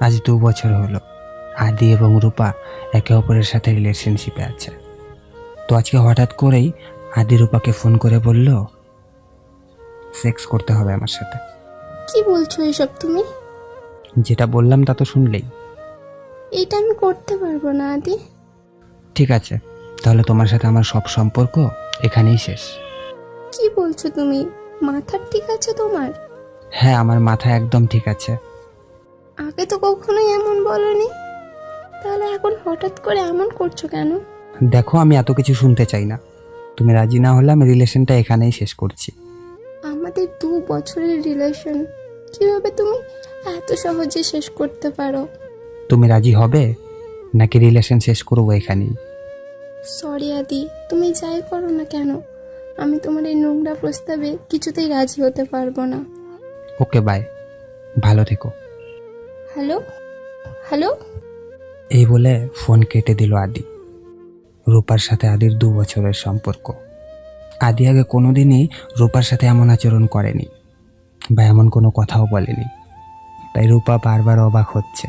আজ দু বছর হলো। আদি এবং রূপা একে অপরের সাথে রিলেশনশিপে আছে। তো আজকে হঠাৎ করেই আদি রূপাকে ফোন করে বলল সেক্স করতে হবে আমার সাথে। কি বলছো এসব তুমি? যেটা বললাম তা তো শুনলেই। এটা আমি করতে পারব না আদি। ঠিক আছে তাহলে তোমার সাথে আমার সব সম্পর্ক এখানেই শেষ। কি বলছো তুমি? মাথার ঠিক আছে তোমার? হ্যাঁ আমার মাথা একদম ঠিক আছে। আগে তো কখনোই এমন বলনি। তাহলে এখন হঠাৎ করে এমন করছ কেন? দেখো আমি এত কিছু শুনতে চাই না। তুমি রাজি না হলে আমি রিলেশনটা এখানেই শেষ করছি। আমাদের দু বছরের রিলেশন কীভাবে তুমি এত সহজে শেষ করতে পারো? তুমি রাজি হবে? নাকি রিলেশন শেষ করব এখানেই? সরি আদি তুমি যাই করো না কেন? আমি তোমার এই নোংরা প্রস্তাবে কিছুতেই রাজি হতে পারব না। ওকে বাই ভালো থেকো। হ্যালো? হ্যালো? এই বলে ফোন কেটে দিল আদি। রূপার সাথে আদির দু বছরের সম্পর্ক। আদি আগে কোনোদিনই রূপার সাথে এমন আচরণ করেনি বা এমন কোনো কথাও বলেনি। তাই রূপা বারবার অবাক হচ্ছে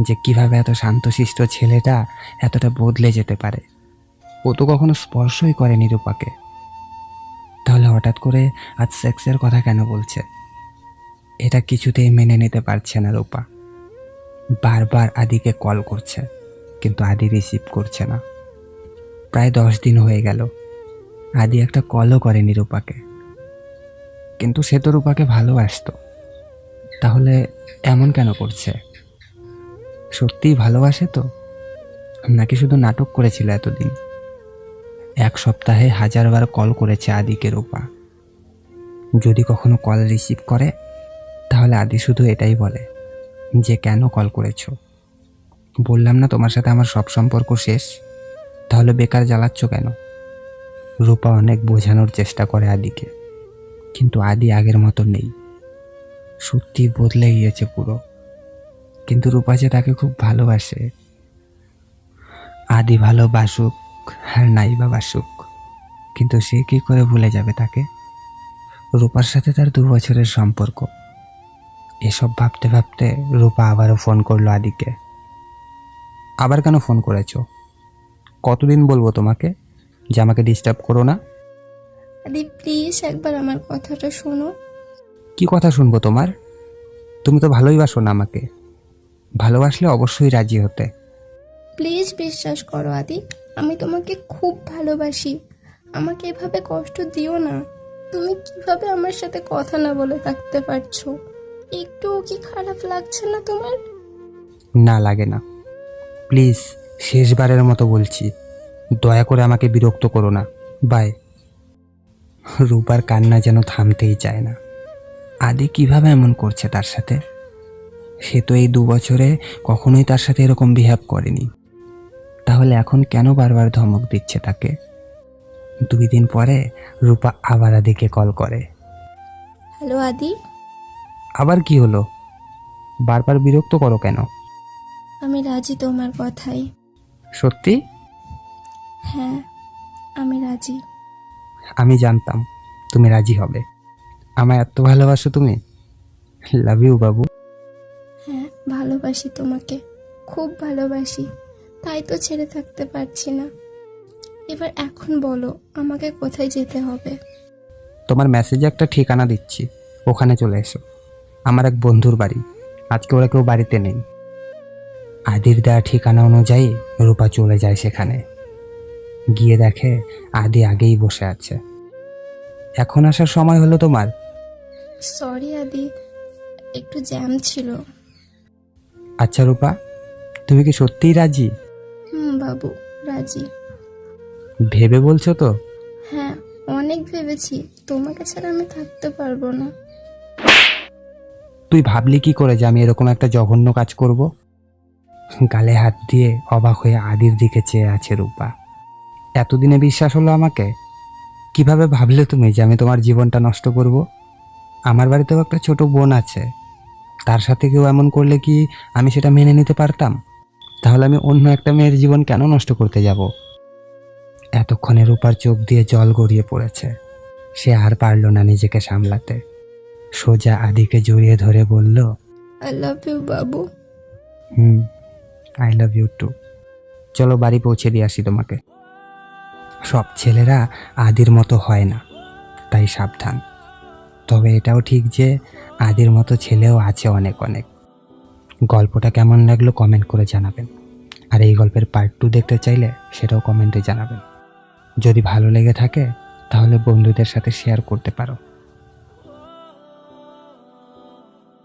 যে কীভাবে এত শান্তশিষ্ট ছেলেটা এতটা বদলে যেতে পারে। ও তো কখনো স্পর্শই করেনি রূপাকে। তাহলে হঠাৎ করে আজ সেক্সের কথা কেন বলছে? এটা কিছুতেই মেনে নিতে পারছে না রূপা। বারবার আদিকে কল করছে, কিন্তু আদি রিসিভ করছে না। প্রায় দশ দিন হয়ে গেল। আদি একটা কলও করেনি রূপাকে। কিন্তু সে তো রূপাকে ভালোবাসতো। তাহলে এমন কেন করছে? সত্যিই ভালোবাসে তো? নাকি শুধু নাটক করেছিল এতদিন? এক সপ্তাহে হাজারবার কল করেছে আদিকে রূপা। যদি কখনো কল রিসিভ করে তাহলে আদি শুধু এটাই বলে যে কেন কল করেছ? বললাম না তোমার সাথে আমার সব সম্পর্ক শেষ। তাহলে বেকার জ্বালাচ্ছ কেন? রূপা অনেক বোঝানোর চেষ্টা করে আদিকে। কিন্তু আদি আগের মতো নেই। সত্যি বদলে গিয়েছে পুরো। কিন্তু রূপা যে তাকে খুব ভালোবাসে। আদি ভালোবাসুক আর নাই বা বাসুক। কিন্তু সে কি করে ভুলে যাবে তাকে? রূপার সাথে তার দু বছরের সম্পর্ক। এসব ভাবতে ভাবতে রূপা আবারও ফোন করল আদিকে। আবার কেন ফোন করেছ? কতদিন বলব তোমাকে যে আমাকে ডিস্টার্ব করো না? আদি প্লিজ একবার আমার কথাটা শোনো। কি কথা শুনব তোমার? তুমি তো ভালোই বাসো না আমাকে। ভালোবাসলে অবশ্যই রাজি হতে। প্লিজ বিশ্বাস করো আদি আমি তোমাকে খুব ভালোবাসি। আমাকে এভাবে কষ্ট দিও না। তুমি কীভাবে আমার সাথে কথা না বলে থাকতে পারছ? একটুও কি খারাপ লাগছে না তোমার? না লাগে না। প্লিজ শেষবারের মতো বলছি দয়া করে আমাকে বিরক্ত করো না। বাই। রূপার কান্না যেন থামতেই চায় না। আদি কীভাবে এমন করছে তার সাথে? সে তো এই দু বছরে কখনোই তার সাথে এরকম বিহেভ করেনি। তাহলে এখন কেন বারবার ধমক দিচ্ছে তাকে? দুই দিন পরে রূপা আবার আদিকে কল করে। হ্যালো আদি। আবার কি হলো? বারবার বিরক্ত করো কেন? আমি রাজি তোমার কথাই। সত্যি? হ্যাঁ আমি রাজি। আমি জানতাম তুমি রাজি হবে। আমায় এত ভালোবাসো তুমি? লাভ ইউ বাবু। হ্যাঁ ভালোবাসি তোমাকে। খুব ভালোবাসি। তাই তো ছেড়ে থাকতে পারছি না। এবার এখন বলো আমাকে কোথায় যেতে হবে? তোমার মেসেজে একটা ঠিকানা দিচ্ছি। ওখানে চলে এসো। আমার এক বন্ধুর বাড়ি। আজকে ওরা কেউ বাড়িতে নেই। আদির দেওয়া ঠিকানা অনুযায়ী রূপা চলে যায় সেখানে। গিয়ে দেখে আদি আগেই বসে আছে। এখন আসার সময় হলো তোমার? সরি আদি একটু জ্যাম ছিল। আচ্ছা রূপা তুমি কি সত্যিই রাজি? হুম বাবু রাজি। ভেবে বলছো তো? হ্যাঁ অনেক ভেবেছি। তোমাকে ছাড়া আমি থাকতে পারব না। তুই ভাবলি কি করে যে আমি এরকম একটা জঘন্য কাজ করব? গালে হাত দিয়ে অবাক হয়ে আদির দিকে চেয়ে আছে রূপা। এতদিনে বিশ্বাস হলো আমাকে? কীভাবে ভাবলে তুমি যে আমি তোমার জীবনটা নষ্ট করব? আমার বাড়িতেও একটা ছোট বোন আছে। তার সাথে কেউ এমন করলে কি আমি সেটা মেনে নিতে পারতাম? তাহলে আমি অন্য একটা মেয়ের জীবন কেন নষ্ট করতে যাব? এতক্ষণে রূপার চোখ দিয়ে জল গড়িয়ে পড়েছে। সে আর পারল না নিজেকে সামলাতে। সোজা আদিকে জড়িয়ে ধরে বলল আই লাভ ইউ বাবু। Hmm I love you too চলো বাড়ি পৌঁছে দিয়ে আসি তোমাকে। সব ছেলেরা আদির মতো হয় না তাই সাবধান। তবে এটাও ঠিক যে আদির মতো ছেলেও আছে অনেক অনেক। গল্পটা কেমন লাগল কমেন্ট করে জানাবেন। আর এই গল্পের পার্ট টু দেখতে চাইলে সেটাও কমেন্টে জানাবেন। যদি ভালো লেগে থাকে তাহলে বন্ধুদের সাথে শেয়ার করতে পারো।